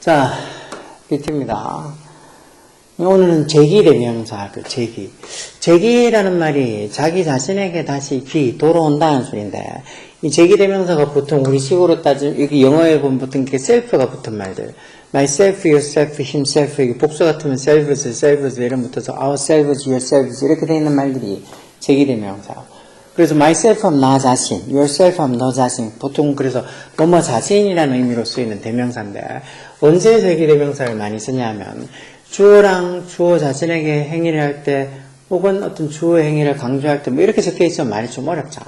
자, 비트입니다. 오늘은 제기대명사, 그 제기. 제기라는 말이 자기 자신에게 다시 기, 돌아온다는 소리인데, 이 제기대명사가 보통 우리 식으로 따지면, 여기 영어에 보면 보통 이렇게 셀프가 붙은 말들. myself, yourself, himself, 이게 복수 같으면 selves, selves, 이런 붙어서 ourselves, yourselves, 이렇게 되어 있는 말들이 제기대명사. 그래서 myself 하면 나 자신, yourself 하면 너 자신. 보통 그래서 뭐뭐 자신이라는 의미로 쓰이는 대명사인데 언제 제기 대명사를 많이 쓰냐면 주어랑 주어 자신에게 행위를 할 때 혹은 어떤 주어의 행위를 강조할 때 뭐 이렇게 적혀 있으면 말이 좀 어렵죠.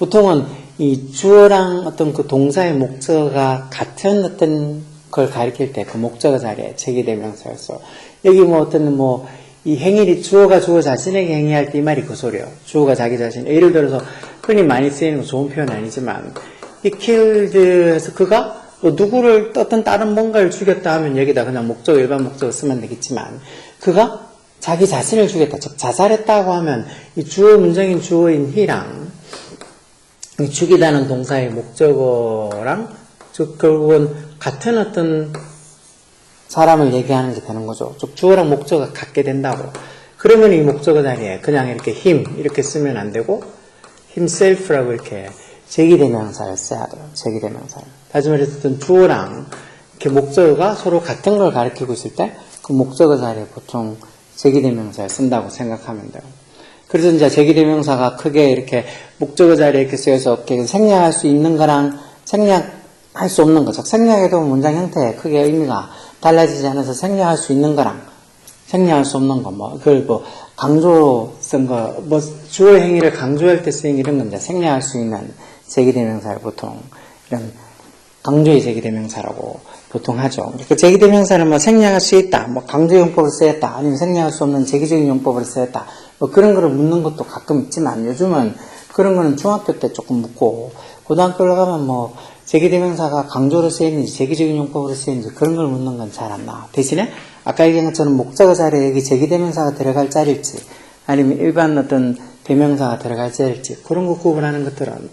보통은 이 주어랑 어떤 그 동사의 목적어가 같은 어떤 걸 가리킬 때 그 목적어 자리에 제기 대명사였어. 여기 뭐 어떤 뭐 이 행위를 주어가 주어 자신에게 행위할 때 이 말이 그 소리예요. 주어가 자기 자신. 예를 들어서 흔히 많이 쓰이는 거 좋은 표현 아니지만 이 killed에서 그가 뭐 누구를 어떤 다른 뭔가를 죽였다 하면 여기다 그냥 목적 일반 목적을 쓰면 되겠지만 그가 자기 자신을 죽였다. 즉 자살했다고 하면 이 주어 문장인 주어인 이 죽이다는 동사의 목적어랑 즉 결국은 같은 어떤 사람을 얘기하는 게 되는 거죠. 즉 주어랑 목적어가 같게 된다고. 그러면 이 목적어 자리에 그냥 이렇게 힘 이렇게 쓰면 안 되고 himself라고 이렇게 제기대명사를 써야 돼요. 제기대명사를. 다시 말해서 주어랑 이렇게 목적어가 서로 같은 걸 가리키고 있을 때 그 목적어 자리에 보통 제기대명사를 쓴다고 생각하면 돼요. 그래서 이제 제기대명사가 크게 이렇게 목적어 자리에 이렇게 쓰여서 이렇게 생략할 수 있는 거랑 생략할 수 없는 거. 즉 생략해도 문장 형태에 크게 의미가 달라지지 않아서 생략할 수 있는 거랑 생략할 수 없는 거, 뭐, 그걸 뭐, 강조로 쓴 거, 뭐, 주어 행위를 강조할 때 쓰인 이런 건데, 생략할 수 있는 제기대명사를 보통, 이런, 강조의 제기대명사라고 보통 하죠. 그 제기대명사는 뭐, 생략할 수 있다, 뭐, 강조 용법을 쓰였다, 아니면 생략할 수 없는 제기적인 용법을 쓰였다, 뭐, 그런 거를 묻는 것도 가끔 있지만, 요즘은 그런 거는 중학교 때 조금 묻고, 고등학교를 가면 뭐, 제기대명사가 강조로 쓰였는지, 제기적인 용법으로 쓰였는지, 그런 걸 묻는 건 잘 안 나와. 대신에, 아까 얘기한 것처럼 목적어 자리에 여기 제기대명사가 들어갈 자리일지 아니면 일반 어떤 대명사가 들어갈 자리일지 그런 거 구분하는 것들은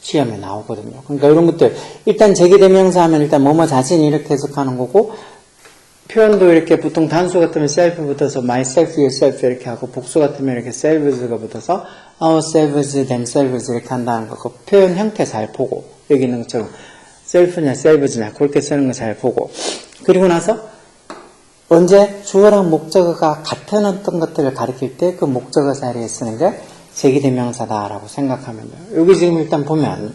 시험에 나오거든요. 그러니까 이런 것들 일단 제기대명사 하면 일단 뭐뭐 자신이 이렇게 해석하는 거고 표현도 이렇게 보통 단수 같으면 self 붙어서 myself, yourself 이렇게 하고 복수 같으면 이렇게 selves가 붙어서 ourselves, themselves 이렇게 한다는 거. 그 표현 형태 잘 보고 여기 있는 것처럼 self냐 selves냐 그렇게 쓰는 거 잘 보고 그리고 나서 언제 주어랑 목적어가 같은 어떤 것들을 가리킬 때 그 목적어 자리에 쓰는 게 제기대명사다라고 생각하면 돼요. 여기 지금 일단 보면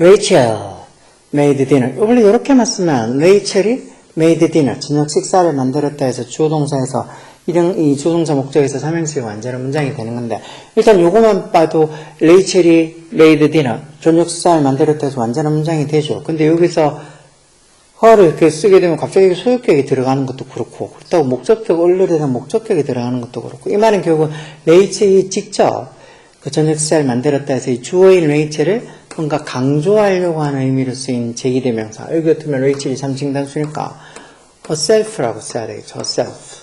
Rachel made dinner. 원래 이렇게만 쓰면 레이첼이 made dinner. 저녁 식사를 만들었다 해서 주어 동사에서 이런 이 주동사 목적에서 삼행시가 완전한 문장이 되는 건데 일단 요거만 봐도 레이첼이 made dinner. 저녁 식사를 만들었다 해서 완전한 문장이 되죠. 근데 여기서 허를 이렇게 쓰게 되면 갑자기 소유격이 들어가는 것도 그렇고 그렇다고 목적격 얼르에서 목적격이 들어가는 것도 그렇고 이 말은 결국 레이첼이 직접 그 저녁 식사를 만들었다 해서 이 주어인 레이첼을 뭔가 강조하려고 하는 의미로 쓰인 제기대명사 여기 같으면 레이첼이 3층 단수니까 herself라고 써야 되겠죠 herself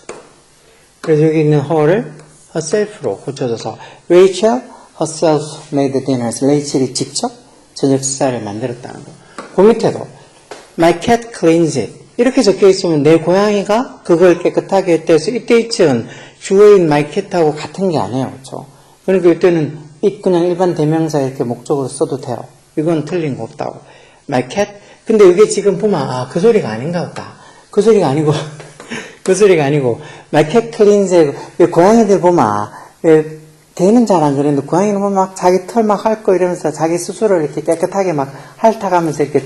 그래서 여기 있는 her를 herself로 고쳐줘서 Rachel herself made dinner 레이첼이 직접 저녁 식사를 만들었다는 거. 그 밑에도 My cat cleans it. 이렇게 적혀 있으면 내 고양이가 그걸 깨끗하게 했다 해서 이때 it은 주어인 my cat하고 같은 게 아니에요. 그렇죠? 그러니까 이때는 it 그냥 일반 대명사 이렇게 목적으로 써도 돼요. 이건 틀린 거 없다고. My cat. 근데 이게 지금 보면 아, 그 소리가 아닌가 보다. 그 소리가 아니고 그 소리가 아니고 cleans it. 왜 고양이들 보면 왜 개는 잘 안 그랬는데 고양이는 막 자기 털 막 핥고 이러면서 자기 스스로를 이렇게 깨끗하게 막 핥아가면서 이렇게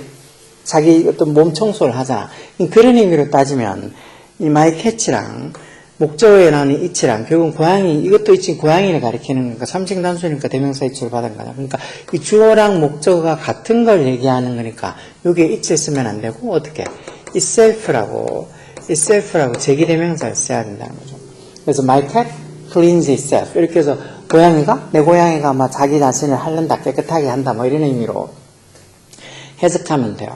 자기 어떤 몸 청소를 하자. 그런 의미로 따지면 이 마이 캐치랑 목적어에 나오는 이치랑 결국은 고양이 이것도 이치 고양이를 가리키는 거니까 삼식 단수니까 대명사 이치를 받은 거냐. 그러니까 이 주어랑 목적어가 같은 걸 얘기하는 거니까 여기에 이치를 쓰면 안 되고 어떻게 itself라고 itself라고 제기대명사를 써야 된다는 거죠. 그래서 my cat cleans itself 이렇게 해서 고양이가 내 고양이가 막 자기 자신을 핥는다 깨끗하게 한다 뭐 이런 의미로 해석하면 돼요.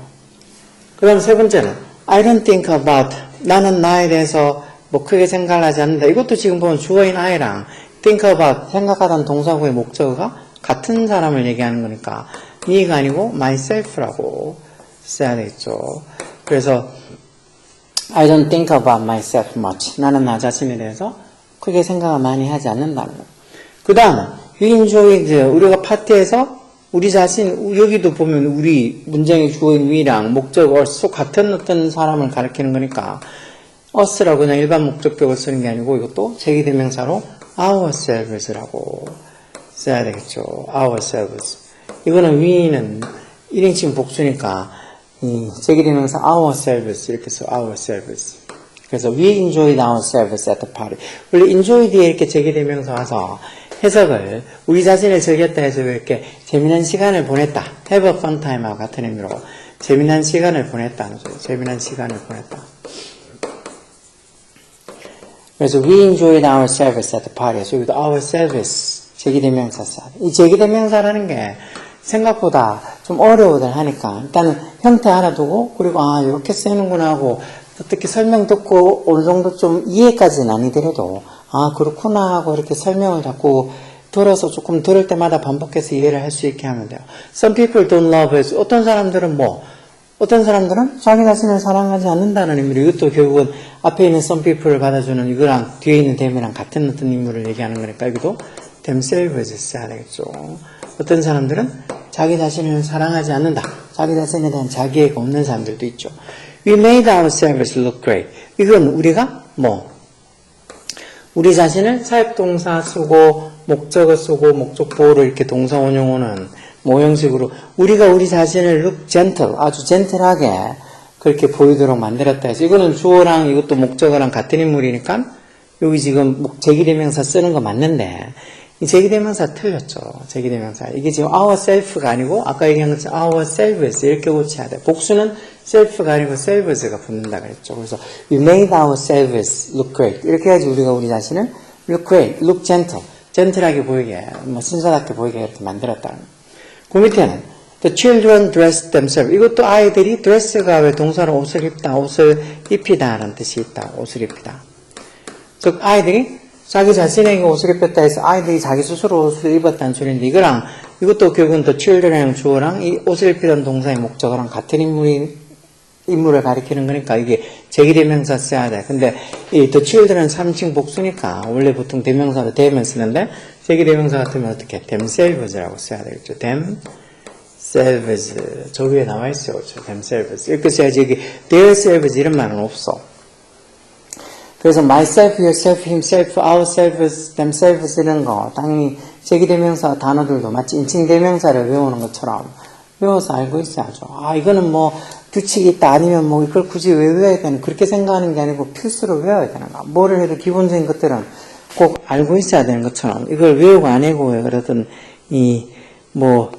그 다음 세 번째는 I don't think about 나는 나에 대해서 뭐 크게 생각을 하지 않는다. 이것도 지금 보면 주어인 I랑 think about 생각하다는 동사구의 목적어가 같은 사람을 얘기하는 거니까 me가 아니고 myself라고 써야 되겠죠. 그래서 I don't think about myself much. 나는 나 자신에 대해서 크게 생각을 많이 하지 않는다는 거. 그 다음, we enjoy the, 우리가 파티에서 우리 자신, 여기도 보면 우리 문장의 주어인 we랑 목적 us 같은 어떤 사람을 가리키는 거니까 us라고 그냥 일반 목적격을 쓰는 게 아니고 이것도 제기대명사로 ourselves라고 써야 되겠죠. ourselves. 이거는 we는 1인칭 복수니까 이 제기대명사 ourselves 이렇게 써 ourselves. 그래서 we enjoyed ourselves at the party. 원래 enjoy 뒤에 이렇게 제기대명사 와서 해석을 우리 자신을 즐겼다 해서 이렇게 재미난 시간을 보냈다. have a fun time하고 같은 의미로 재미난 시간을 보냈다는 거죠. 재미난 시간을 보냈다. 그래서 we enjoyed ourselves at the party. 여기도 ourselves 제기대명사 써야 돼. 이 제기대명사라는 게 생각보다 좀 어려워들 하니까 일단은 형태 알아두고 그리고 아 이렇게 쓰는구나 하고 어떻게 설명 듣고 어느 정도 좀 이해까지는 아니더라도 아 그렇구나 하고 이렇게 설명을 자꾸 들어서 조금 들을 때마다 반복해서 이해를 할 수 있게 하면 돼요. Some people don't love us. 어떤 사람들은 뭐 어떤 사람들은 자기 자신을 사랑하지 않는다는 의미로 이것도 결국은 앞에 있는 some people을 받아주는 이거랑 뒤에 있는 them이랑 같은 어떤 인물을 얘기하는 거니까 여기도 themselves 써야 되겠죠. 어떤 사람들은 자기 자신을 사랑하지 않는다. 자기 자신에 대한 자기애가 없는 사람들도 있죠. We made ourselves look great. 이건 우리가 뭐 우리 자신을 사역동사 쓰고 목적어 쓰고 목적 보호를 이렇게 동사 원용어는 모형식으로 우리가 우리 자신을 look gentle 아주 젠틀하게 그렇게 보이도록 만들었다 해서 이거는 주어랑 이것도 목적어랑 같은 인물이니까 여기 지금 목- 제기대명사 쓰는 거 맞는데 이 제기대명사 틀렸죠. 제기대명사. 이게 지금 ourself가 아니고 아까 얘기한 것처럼 ourselves 이렇게 고쳐야 돼. 복수는 self가 아니고 selves가 붙는다 그랬죠. 그래서 we made ourselves look great. 이렇게 해야지 우리가 우리 자신을 look great, look gentle. 젠틀하게 보이게, 뭐 순사답게 보이게 이렇게 만들었다. 그 밑에는 the children dressed themselves. 이것도 아이들이 dress가 왜 동사로 옷을 입다, 옷을 입히다라는 뜻이 있다. 옷을 입히다. 즉 아이들이 자기 자신에게 옷을 입혔다 해서 아이들이 자기 스스로 옷을 입었다는 소리인데 이거랑 이것도 결국은 더 children이랑 주어랑 이 옷을 입히던 동사의 목적어랑 같은 인물이 인물을 가리키는 거니까 이게 제기대명사 써야 돼. 근데 이 the children은 3층 복수니까 원래 보통 대명사로 대면 쓰는데 제기대명사 같으면 어떻게 themselves라고 써야 되겠죠. themselves 저 위에 나와 있어요. 그렇죠. themselves 이렇게 써야지 여기 theirselves 이런 말은 없어. 그래서 myself, yourself, himself, ourselves, themselves 이런 거 당연히 제기대명사 단어들도 마치 인칭 대명사를 외우는 것처럼 외워서 알고 있어야죠. 아 이거는 뭐 규칙이 있다 아니면 뭐 이걸 굳이 왜 외워야 되는 그렇게 생각하는 게 아니고 필수로 외워야 되는 거. 뭐를 해도 기본적인 것들은 꼭 알고 있어야 되는 것처럼 이걸 외우고 안 외우고 그러던 이뭐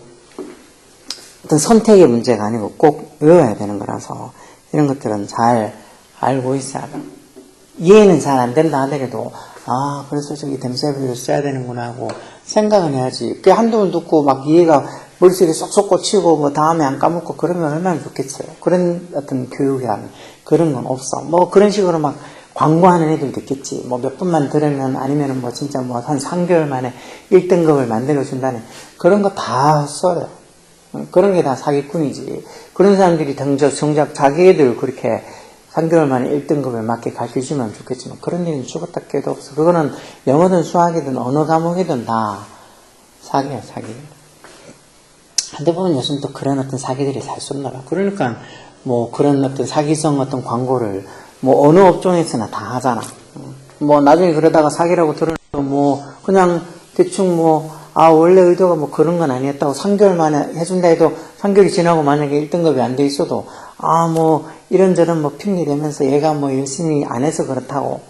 어떤 선택의 문제가 아니고 꼭 외워야 되는 거라서 이런 것들은 잘 알고 있어야 돼요. 이해는 잘 안 된다 하더라도 아 그래서 저기 댐셀을 써야 되는구나 하고 생각은 해야지. 그 한두 번 듣고 막 이해가 머릿속에 쏙쏙 꽂히고 뭐 다음에 안 까먹고 그러면 얼마나 좋겠어요. 그런 어떤 교육이라는 그런 건 없어. 뭐 그런 식으로 막 광고하는 애들도 있겠지. 뭐 몇 분만 들으면 아니면은 뭐 진짜 뭐 한 3개월 만에 1등급을 만들어 준다는 그런 거 다 써요. 그런 게 다 사기꾼이지. 그런 사람들이 정작, 정작 자기 애들 그렇게 3개월 만에 1등급을 맞게 가르쳐 주면 좋겠지만 그런 일은 죽었다 깨도 없어. 그거는 영어든 수학이든 어느 과목이든 다 사기야 사기. 한데 보면 요즘 또 그런 어떤 사기들이 잘 쏜나 봐. 그러니까 뭐 그런 어떤 사기성 어떤 광고를 뭐 어느 업종에서나 다 하잖아. 뭐 나중에 그러다가 사기라고 들으면 뭐 그냥 대충 뭐 아, 원래 의도가 뭐 그런 건 아니었다고 3개월 만에 해준다 해도 3개월이 지나고 만약에 1등급이 안 돼 있어도 아, 뭐 이런저런 뭐 핑계 대면서 얘가 뭐 열심히 안 해서 그렇다고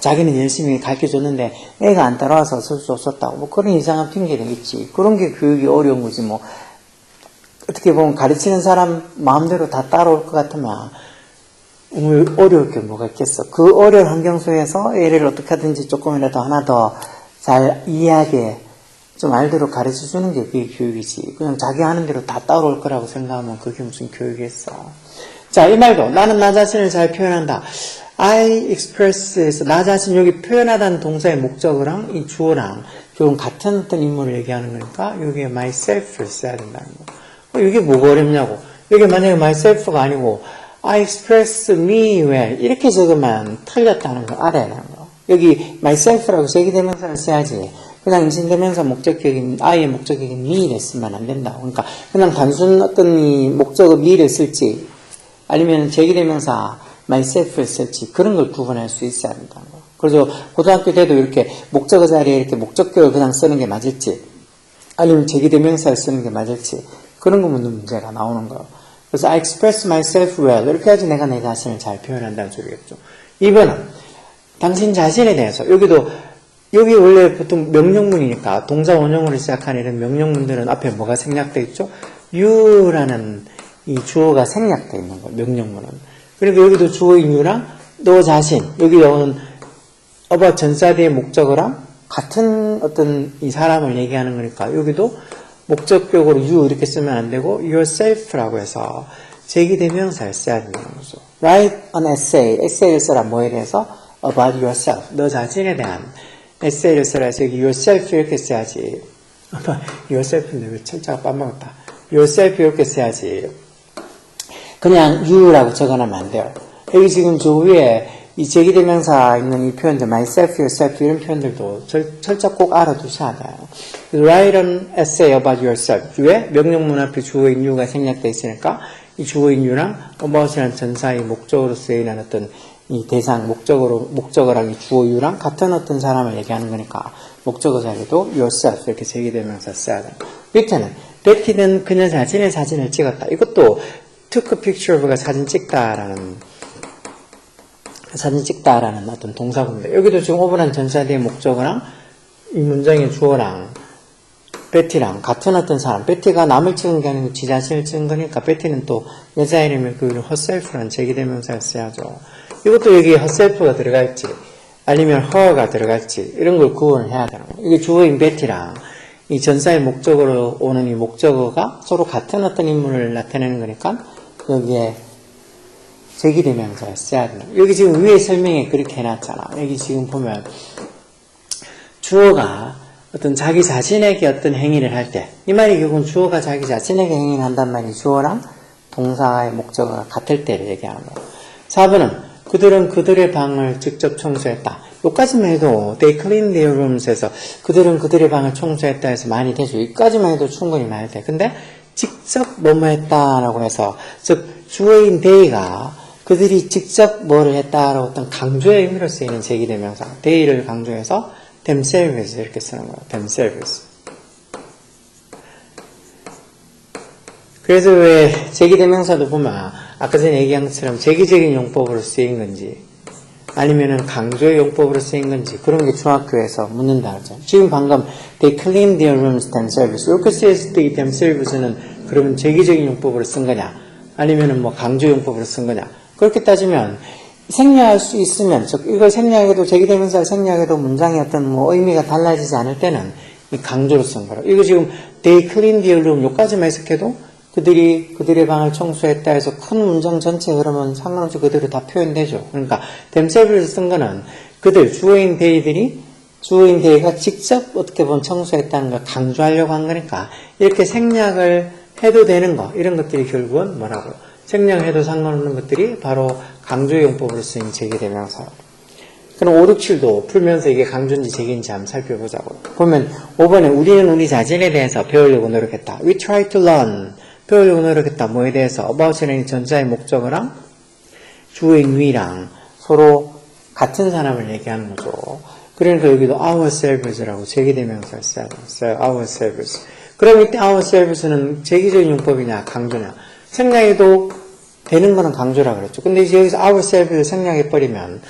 자기는 열심히 가르쳐 줬는데 애가 안 따라와서 쓸수 없었다고 뭐 그런 이상한 핑계를 있지. 그런 게 교육이 어려운 거지 뭐. 어떻게 보면 가르치는 사람 마음대로 다 따라올 것 같으면 뭐 어려울 게 뭐가 있겠어. 그 어려운 환경 속에서 애를 어떻게 하든지 조금이라도 하나 더 잘 이해하게 좀 알도록 가르쳐 주는 게 그게 교육이지. 그냥 자기 하는 대로 다 따라올 거라고 생각하면 그게 무슨 교육이겠어. 자, 이 말도 나는 나 자신을 잘 표현한다. I express에서 나 자신 여기 표현하다는 동사의 목적어랑 이 주어랑 조금 같은 어떤 인물을 얘기하는 거니까 여기에 myself를 써야 된다는 거. 어, 이게 뭐가 어렵냐고. 이게 만약에 myself가 아니고 I express me well 이렇게 적으면 틀렸다는 걸 알아야 되는 거. 여기 myself라고 제기대명사를 써야지. 그냥 임신대명사 목적격인 I의 목적격인 me를 쓰면 안 된다고. 그러니까 그냥 단순 어떤 이 목적어 me를 쓸지 아니면 제기대명사 myself를 쓸지 그런 걸 구분할 수 있어야 된다는 거. 그래서 고등학교 때도 이렇게 목적어 자리에 이렇게 목적격을 그냥 쓰는 게 맞을지 아니면 제기대명사를 쓰는 게 맞을지 그런 거 묻는 문제가 나오는 거예요. 그래서 I express myself well 이렇게 해야지 내가 내 자신을 잘 표현한다는 소리겠죠. 2번은 당신 자신에 대해서 여기도 여기 원래 보통 명령문이니까 동사 원형으로 시작하는 이런 명령문들은 앞에 뭐가 생략되어 있죠? you라는 이 주어가 생략되어 있는 거예요. 명령문은. 그러니까 여기도 주어인 you랑 너 자신 여기 나오는 about 전사대의 목적어랑 같은 어떤 이 사람을 얘기하는 거니까 여기도 목적격으로 you 이렇게 쓰면 안 되고 yourself라고 해서 제기대명사를 써야 되는 거죠. Write an essay. 에세이를 써라 뭐에 대해서? About yourself. 너 자신에 대한 에세이를 써라 해서 여기 yourself 이렇게 써야지. 아마 yourself인데 왜 철자가 빠먹었다. yourself 이렇게 써야지. 그냥 you라고 적어놓으면 안 돼요. 여기 지금 저 위에 이 제기대명사 있는 이 표현들, myself, yourself 이런 표현들도 절, 철자 꼭 알아두셔야 돼요. Write an essay about yourself. 위에 명령문 앞에 주어인 you가 생략되어 있으니까 이 주어인 you랑 about이라는 전사의 목적으로 쓰이는 어떤 이 대상, 목적으로, 목적어랑 이 주어 you랑 같은 어떤 사람을 얘기하는 거니까 목적어 자리도 yourself 이렇게 제기대명사 써야 돼요. 밑에는 베티는 그녀 자신의 사진을 찍었다. 이것도 took a picture of가 사진 찍다라는 사진 찍다라는 어떤 동사구인데 여기도 지금 오버란 전사대의 목적어랑 이 문장의 주어랑 베티랑 같은 어떤 사람 베티가 남을 찍은 게 아니고 지 자신을 찍은 거니까 베티는 또 여자 이름이 그 herself라는 제기대명사를 써야죠 이것도 여기 herself가 들어갈지 아니면 her가 들어갈지 이런 걸 구분을 해야 되는 거예요 이게 주어인 베티랑 이 전사의 목적어로 오는 이 목적어가 서로 같은 어떤 인물을 나타내는 거니까 여기에 제기대명사를 써야 된다. 여기 지금 위에 설명에 그렇게 해놨잖아. 여기 지금 보면 주어가 어떤 자기 자신에게 어떤 행위를 할 때, 이 말이 결국은 주어가 자기 자신에게 행위를 한단 말이 주어랑 동사의 목적어가 같을 때를 얘기하는 거예요. 4번은 그들은 그들의 방을 직접 청소했다. 여기까지만 해도 they cleaned their rooms에서 그들은 그들의 방을 청소했다 해서 많이 되죠. 여기까지만 해도 충분히 많이 돼. 근데 직접 뭐뭐 했다라고 해서 즉 주어인 they가 그들이 직접 뭐를 했다라고 어떤 강조의 의미로 쓰이는 제기대명사 they를 강조해서 themselves 이렇게 쓰는 거예요. themselves. 그래서 왜 제기대명사도 보면 아까 전에 얘기한 것처럼 제기적인 용법으로 쓰인 건지 아니면은 강조의 용법으로 쓰인 건지 그런 게 중학교에서 묻는다 그러죠. 지금 방금 they clean their rooms themselves 이렇게 쓰였을 themselves는 그러면 제기적인 용법으로 쓴 거냐 아니면은 뭐 강조 용법으로 쓴 거냐 그렇게 따지면 생략할 수 있으면 즉 이걸 생략해도 제기대명사를 생략해도 문장의 어떤 뭐 의미가 달라지지 않을 때는 이 강조로 쓴 거라. 이거 지금 they clean their room 요까지만 해석해도 그들이 그들의 방을 청소했다 해서 큰 문장 전체 그러면 상관없이 그대로 다 표현되죠. 그러니까 themselves 쓴 거는 그들 주어인 they들이 주어인 they가 직접 어떻게 보면 청소했다는 걸 강조하려고 한 거니까 이렇게 생략을 해도 되는 거 이런 것들이 결국은 뭐라고 생략해도 상관없는 것들이 바로 강조용법으로 쓰인 제기대명사라고. 그럼 5, 6, 7도 풀면서 이게 강조인지 제기인지 한번 살펴보자고. 보면 5번에 우리는 우리 자신에 대해서 배우려고 노력했다. We try to learn. 배우려고 노력했다. 뭐에 대해서? about이라는 전자의 목적어랑 we랑 서로 같은 사람을 얘기하는 거죠. 그러니까 여기도 ourselves라고 써야 돼요. ourselves. 그럼 이때 ourselves는 제기적인 용법이냐 강조냐. 생략해도 되는 거는 강조라 그랬죠. 근데 이제 여기서 ourselves를 생략해버리면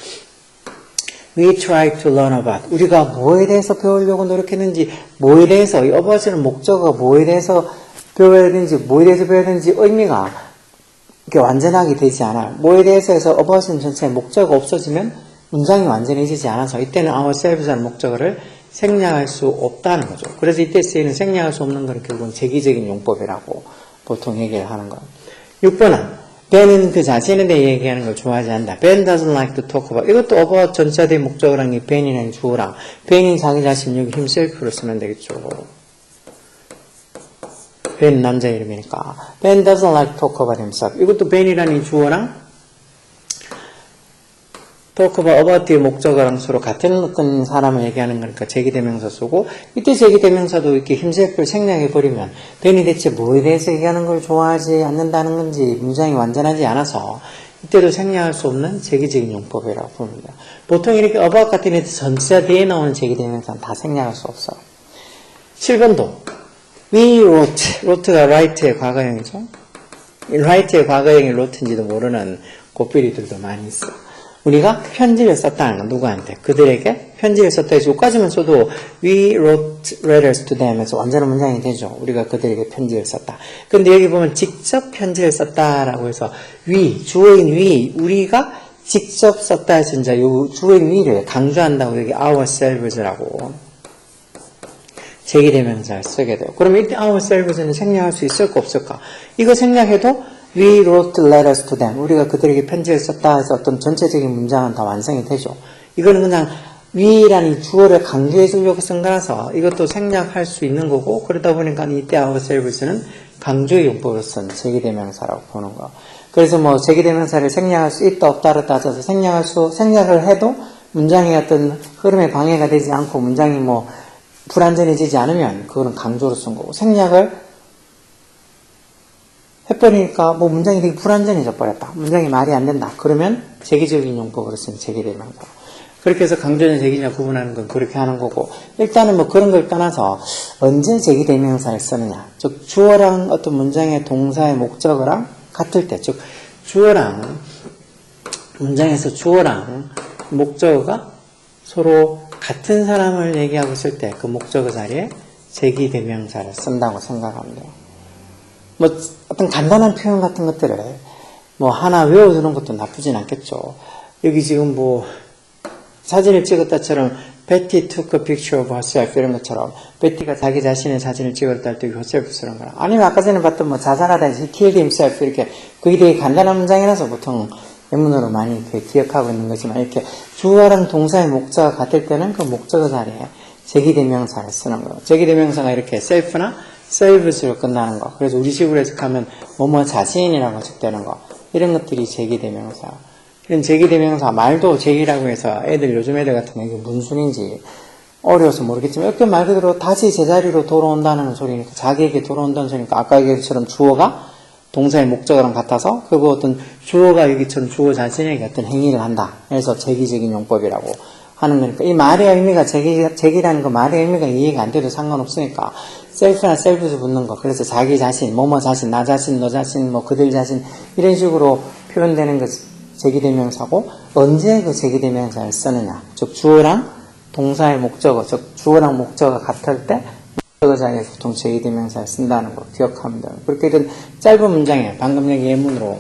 we try to learn about 우리가 뭐에 대해서 배우려고 노력했는지 뭐에 대해서 이 about이는 목적어가 뭐에 대해서 배워야 되는지 뭐에 대해서 배워야 되는지 의미가 완전하게 되지 않아요. 뭐에 대해서 해서 about은 전체에 목적어가 없어지면 문장이 완전해지지 않아서 이때는 ourselves라는 목적어를 생략할 수 없다는 거죠. 그래서 이때 쓰이는 생략할 수 없는 것은 결국은 제기적인 용법이라고 보통 얘기를 하는 거예요. 6번은 Ben은 그 자신에 대해 얘기하는 걸 좋아하지 않는다. Ben doesn't like to talk about. 이것도 about 전자대 목적어랑 이 Ben이라는 주어랑 Ben이 자기 자신 여기 himself로 쓰면 되겠죠. Ben 남자 이름이니까. Ben doesn't like talk about himself. 이것도 이 주어랑 talk about about 뒤에 목적어랑 서로 같은 사람을 얘기하는 거니까 제기대명사 쓰고 이때 제기대명사도 이렇게 힘세게 생략해 버리면 Ben이 대체 뭐에 대해서 얘기하는 걸 좋아하지 않는다는 건지 문장이 완전하지 않아서 이때도 생략할 수 없는 제기적인 용법이라고 봅니다. 보통 이렇게 about 같은 애 전치사 뒤에 나오는 제기대명사는 다 생략할 수 없어요. 7번도 We wrote, wrote가 write의 과거형이죠. 이 write의 과거형이 wrote인지도 모르는 고삐리들도 많이 있어. 우리가 편지를 썼다는 건 누구한테? 그들에게 편지를 썼다 해서 여기까지만 써도 We wrote letters to them 해서 완전한 문장이 되죠. 우리가 그들에게 편지를 썼다. 근데 여기 보면 직접 편지를 썼다라고 해서 we, 주어인 we, 우리가 직접 썼다 해서 이제 요 주어인 we를 강조한다고 여기 ourselves라고 제기대명사를 쓰게 돼요. 그러면 이때 ourselves는 생략할 수 있을까 없을까? 이거 생략해도 we wrote letters to them. 우리가 그들에게 편지를 썼다 해서 어떤 전체적인 문장은 다 완성이 되죠. 이거는 그냥 we라는 주어를 강조해 주려고 쓴 거라서 이것도 생략할 수 있는 거고 그러다 보니까 이때 ourselves는 강조의 용법으로 쓴 제기대명사라고 보는 거. 그래서 뭐 제기대명사를 생략할 수 있다 없다를 따져서 생략할 수 생략을 해도 문장의 어떤 흐름에 방해가 되지 않고 문장이 뭐 불완전해지지 않으면 그거는 강조로 쓴 거고 생략을 해버리니까 뭐 문장이 되게 불완전해져 버렸다. 문장이 말이 안 된다. 그러면 제기적인 용법으로 쓴 제기대명사. 그렇게 해서 강조냐 제기냐 구분하는 건 그렇게 하는 거고 일단은 뭐 그런 걸 떠나서 언제 제기대명사를 쓰느냐 즉 주어랑 어떤 문장의 동사의 목적어랑 같을 때 즉 주어랑 문장에서 주어랑 목적어가 서로 같은 사람을 얘기하고 있을 때 그 목적어 자리에 제기대명사를 쓴다고 돼요. 뭐 어떤 간단한 표현 같은 것들을 뭐 하나 외워두는 것도 나쁘진 않겠죠. 여기 지금 뭐 사진을 찍었다처럼 베티 took a picture of herself 이런 것처럼 베티가 자기 자신의 사진을 찍었다 할때 herself 쓰는 거나 아니면 아까 전에 봤던 뭐 자살하다 he killed himself 이렇게 그게 되게 간단한 문장이라서 보통 예문으로 많이 이렇게 기억하고 있는 거지만 이렇게 주어랑 동사의 목적어가 같을 때는 그 목적어 자리에 제기대명사를 쓰는 거예요. 제기대명사가 이렇게 self나 selves로 끝나는 거. 그래서 우리식으로 해석하면 뭐뭐 자신이라고 해석되는 거. 이런 것들이 제기대명사. 이런 제기대명사 말도 제기라고 해서 애들 요즘 애들 같은 게 문순인지 어려워서 모르겠지만 이렇게 말 그대로 다시 제자리로 돌아온다는 소리니까 자기에게 돌아온다는 소리니까 아까 얘기처럼 주어가 동사의 목적어랑 같아서 그거 어떤 주어가 여기처럼 주어 자신에게 어떤 행위를 한다. 그래서 제기적인 용법이라고 하는 거니까 이 말의 의미가 제기, 제기라는 거 말의 의미가 이해가 안 돼도 상관없으니까 셀프나 셀프에서 붙는 거 그래서 자기 자신, 뭐뭐 자신, 나 자신, 너 자신, 뭐 그들 자신 이런 식으로 표현되는 것 제기대명사고 언제 그 제기대명사를 쓰느냐 즉 주어랑 동사의 목적어 즉 주어랑 목적어가 같을 때 자리에 보통 제기대명사를 쓴다는 거 기억하면 돼요 그렇게 된 짧은 문장에 방금 여기 예문으로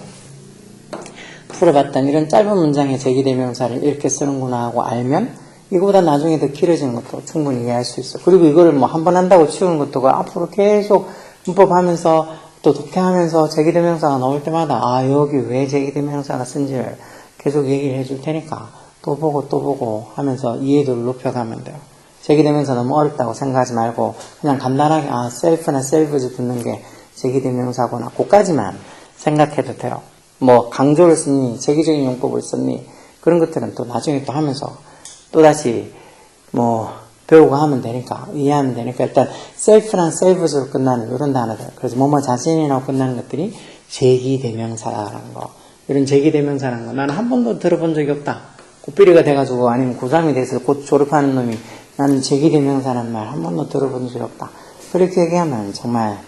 풀어봤던 이런 짧은 문장에 제기대명사를 이렇게 쓰는구나 하고 알면 이거보다 나중에 더 길어지는 것도 충분히 이해할 수 있어. 그리고 이거를 뭐 한 번 한다고 치우는 것도 그 앞으로 계속 문법하면서 또 독해하면서 제기대명사가 나올 때마다 아 여기 왜 제기대명사가 쓴지를 계속 얘기를 해줄 테니까 또 보고 또 보고 하면서 이해도를 높여가면 돼요. 제기대명사 너무 어렵다고 생각하지 말고 그냥 간단하게 아 셀프나 셀프즈 붙는 게 제기대명사구나 그까지만 생각해도 돼요. 뭐 강조를 쓰니 제기적인 용법을 썼니 그런 것들은 또 나중에 또 하면서 또 다시 뭐 배우고 하면 되니까 이해하면 되니까 일단 셀프랑 셀프즈로 끝나는 이런 단어들. 그래서 뭐뭐 자신이라고 끝나는 것들이 제기대명사라는 거. 이런 제기대명사라는 거. 나는 한 번도 들어본 적이 없다. 고삐리가 돼가지고 아니면 고3이 돼서 곧 졸업하는 놈이 나는 제기대명사라는 말한 번도 들어본 적이 없다 그렇게 얘기하면 정말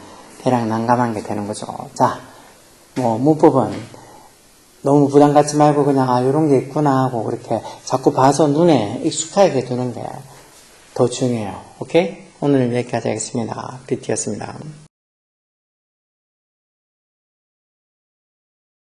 대략 난감한 게 되는 거죠 자 뭐 문법은 너무 부담 갖지 말고 그냥 아 이런 게 있구나 하고 그렇게 자꾸 봐서 눈에 익숙하게 두는 게 더 중요해요. 오케이? 오늘 여기까지 하겠습니다. BT였습니다.